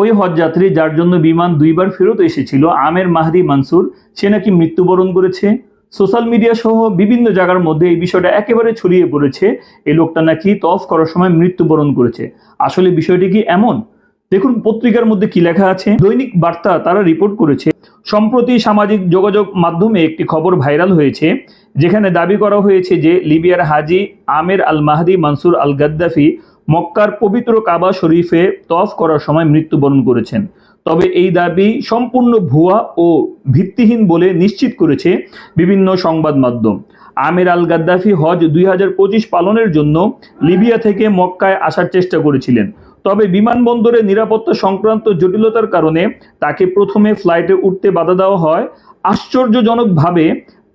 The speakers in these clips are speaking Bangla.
ওই হজযাত্রী যার জন্য বিমান দুইবার ফেরত এসেছিল, আমের মাহদি মানসুর, সে নাকি মৃত্যুবরণ করেছে? সোশ্যাল মিডিয়া সহ বিভিন্ন জায়গার মধ্যে এই বিষয়টা একেবারে ছড়িয়ে পড়েছে। এই লোকটা নাকি তফ করার সময় মৃত্যুবরণ করেছে। আসলে বিষয়টি কি এমন? দেখুন, পত্রিকার মধ্যে কি লেখা আছে? দৈনিক বার্তা তারা রিপোর্ট করেছে, সম্প্রতি সামাজিক যোগাযোগ মাধ্যমে একটি খবর ভাইরাল হয়েছে, যেখানে দাবি করা হয়েছে যে লিবিয়ার Haji Amer al Mahdi Mansur al Gaddafi মক্কার পবিত্র কাবা শরীফে তফ করার সময় মৃত্যুবরণ করেছেন। তবে এই দাবি সম্পূর্ণ ভুয়া ও ভিত্তিহীন বলে নিশ্চিত করেছে বিভিন্ন সংবাদ মাধ্যম। আমির আল গাদ্দাফি হজ দুই হাজার পঁচিশ পালনের জন্য লিবিয়া থেকে মক্কায় আসার চেষ্টা করেছিলেন। তবে বিমানবন্দরে নিরাপত্তা সংক্রান্ত জটিলতার কারণে তাকে প্রথমে ফ্লাইটে উঠতে বাধা দেওয়া হয়। আশ্চর্যজনকভাবে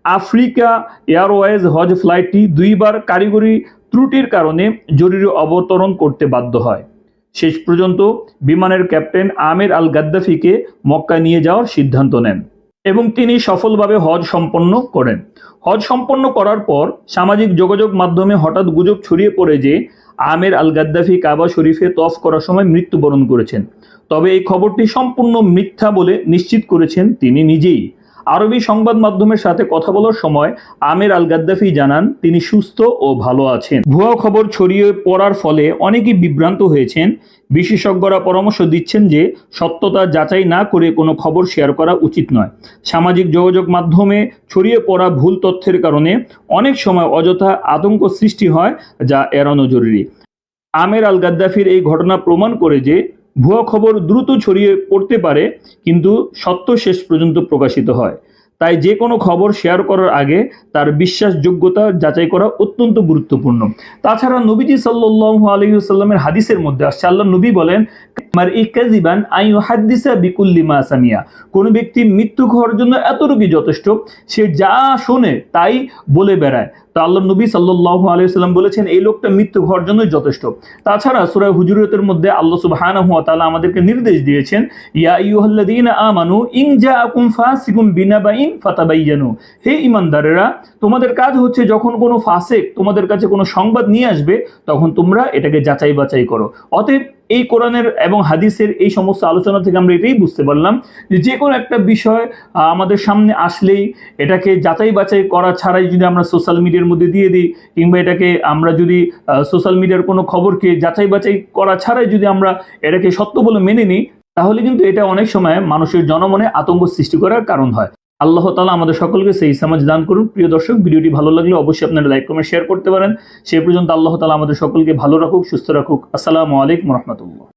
আফ্রিকা এয়ারওয়েজ হজ ফ্লাইটটি দুইবার কারিগরি ত্রুটির কারণে জরুরি অবতরণ করতে বাধ্য হয়। শেষ পর্যন্ত বিমানের ক্যাপ্টেন আমির আল গাদ্দাফিকে মক্কা নিয়ে যাওয়ার সিদ্ধান্ত নেন এবং তিনি সফলভাবে হজ সম্পন্ন করেন। হজ সম্পন্ন করার পর সামাজিক যোগাযোগ মাধ্যমে হঠাৎ গুজব ছড়িয়ে পড়ে যে আমের আল গাদ্দাফি কাবা শরীফে তফ করার সময় মৃত্যুবরণ করেছেন। তবে এই খবরটি সম্পূর্ণ মিথ্যা বলে নিশ্চিত করেছেন তিনি নিজেই। আরবি সংবাদ মাধ্যমের সাথে কথা বলার সময় আমের আল গাদ্দাফি জানান তিনি সুস্থ ও ভালো আছেন। ভুয়া খবর ছড়িয়ে পড়ার ফলে অনেকেই বিভ্রান্ত হয়েছেন। বিশেষজ্ঞরা পরামর্শ দিচ্ছেন যে সত্যতা যাচাই না করে কোনো খবর শেয়ার করা উচিত নয়। সামাজিক যোগাযোগ মাধ্যমে ছড়িয়ে পড়া ভুল তথ্যের কারণে অনেক সময় অযথা আতঙ্ক সৃষ্টি হয়, যা এড়ানো জরুরি। আমের আল গাদ্দাফির এই ঘটনা প্রমাণ করে যে ভুয়া খবর দ্রুত ছড়িয়ে পড়তে পারে, কিন্তু সত্য শেষ পর্যন্ত প্রকাশিত হয়। তাই যে কোনো খবর শেয়ার করার আগে তার বিশ্বাসযোগ্যতা যাচাই করা অত্যন্ত গুরুত্বপূর্ণ। তাছাড়া নবীজি সাল্লাল্লাহু আলাইহি সাল্লামের হাদিসের মধ্যে আসছে আল্লাহ নবী বলেন, মার আই হাদিসা বিকুল্লি মা সামিয়া। কোন ব্যক্তি মৃত্যু হওয়ার জন্য এতটুকুই যথেষ্ট, সে যা শোনে তাই বলে বেড়ায়। তো আল্লাহ নবী সাল্লাল্লাহু আলাইহি সাল্লাম বলেছেন, এই লোকটা মৃত্যু হওয়ার জন্যই যথেষ্ট। তাছাড়া সূরা হুজুরাতের মধ্যে আল্লাহ সুবহানাহু ওয়া তালা আমাদেরকে নির্দেশ দিয়েছেন, ইয়া আইয়ুহাল্লাযীনা আমানু ইং ইন জাআকুম ফাসিকুম বিনাবাইন ফাতাবাইয়ানু। হে ঈমানদারেরা, তোমাদের কাজ হচ্ছে যখন কোনো ফাসিক তোমাদের কাছে কোনো সংবাদ নিয়ে আসবে, তখন তোমরা এটাকে যাচাই বাছাই করো। অতএব এই কোরআনের এবং হাদিসের এই সমস্ত আলোচনা থেকে আমরা এটাই বুঝতে পারলাম যে যে কোনো একটা বিষয় আমাদের সামনে আসলেই এটাকে যাচাই বাছাই করা ছাড়াই যদি আমরা সোশ্যাল মিডিয়ার মধ্যে দিয়ে দিই কিংবা এটাকে আমরা যদি সোশ্যাল মিডিয়ার কোনো খবরকে যাচাই বাছাই করা ছাড়াই যদি আমরা এটাকে সত্য বলে মেনে নিই, তাহলে কিন্তু এটা অনেক সময় মানুষের জনমনে আতঙ্ক সৃষ্টি করার কারণ হয়। আল্লাহ তালা আমাদের সকলকে সেই সমাজ দান করুন। প্রিয় দর্শক, ভিডিওটি ভালো লাগলে অবশ্যই আপনারা লাইক, কমেন্ট শেয়ার করতে পারেন। সেই পর্যন্ত আল্লাহ তালা আমাদের সকলকে ভালো রাখুক, সুস্থ রাখুক। আসসালামু আলাইকুম রহমতুল্লাহ।